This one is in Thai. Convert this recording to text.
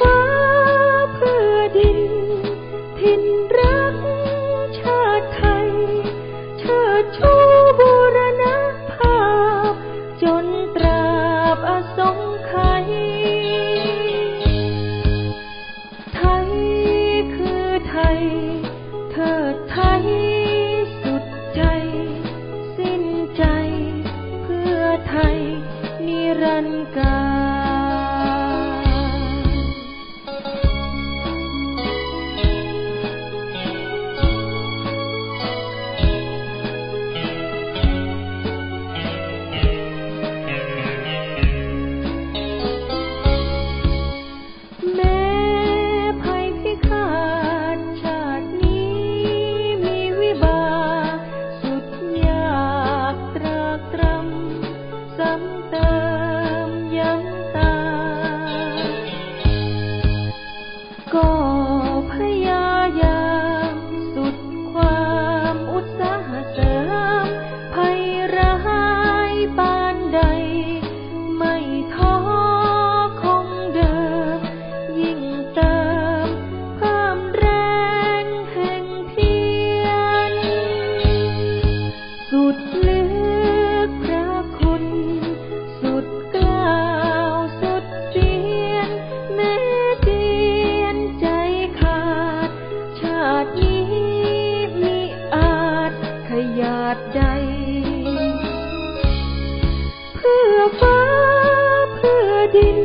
ฟ้า ดใดเพื่อฟ้าเพื่อดิน